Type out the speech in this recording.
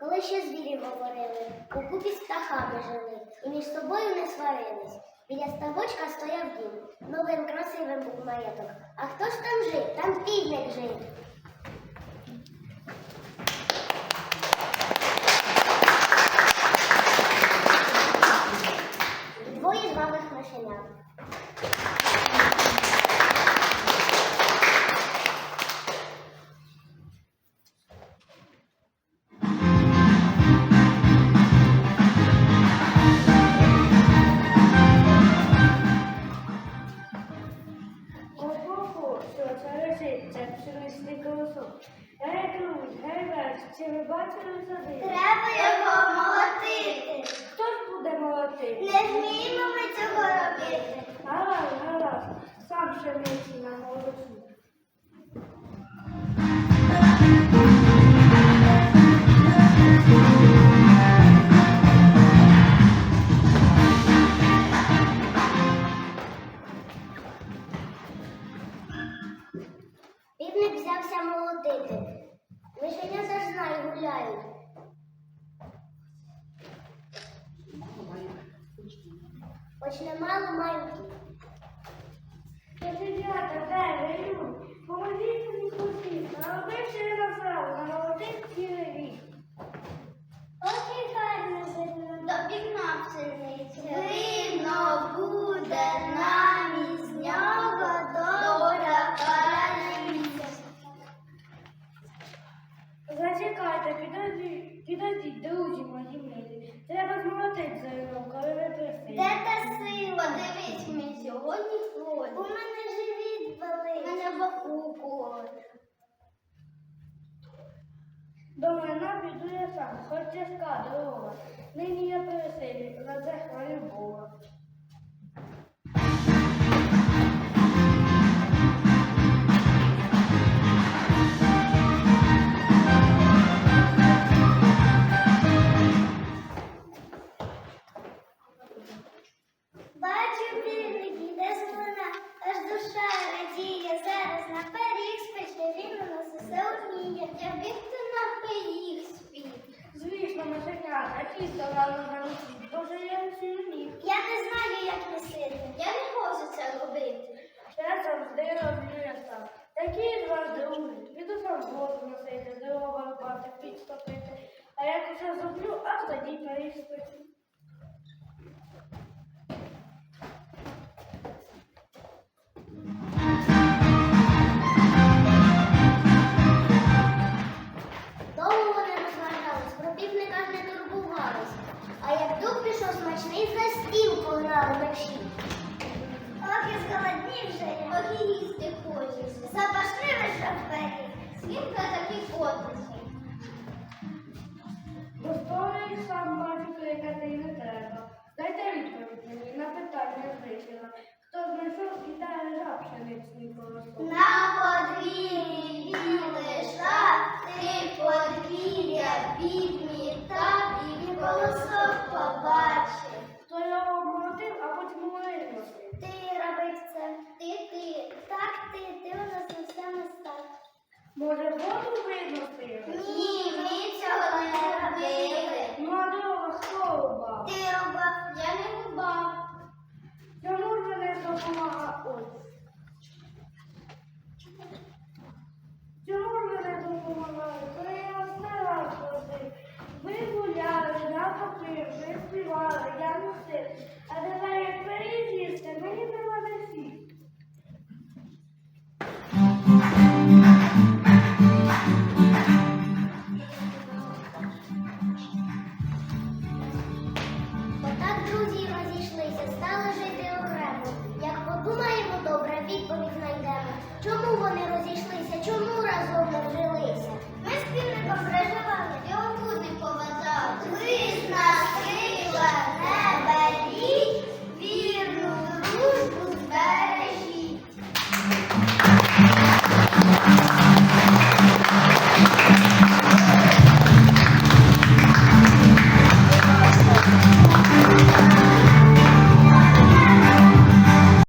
коли ще звірі говорили, у купі з птахами жили і між собою не сварились. Біля ставочка стояв дім, новим красивим був маєток. А хто ж там жив? Там півник жив. Лежить, колосок. Гей, друзь, гей, весь, чи ви бачили сади? Треба його молотити. Хоч немало мають. Я де такая люди? Зачекайте, підождіть, підождіть, друзі мої милі. Треба змолотити за його, коли ви прийшли. Де та сила? Дивись, ми сьогодні хворі. У мене живіт болить. У мене боку колить. До мене піду я сам, хоч тяжка дорога. Нині я мишенята, тісто рано вранці. Боже, я не сильні. Я не знаю, як не сити. Я не можу це робити. Я завжди роблю я сам. Такі з вас друзі, піду сам воду носити, дрова рубати, підстопити. А як усе зроблю, аж тоді пиріг погнали мерші. Ох, і зголоднів вже. Ох, і їсти хочеш. Запашли ви шампері, Скільки таких котиці? Бо сам бачу яка ти не треба. Може, воду виносив? Ні,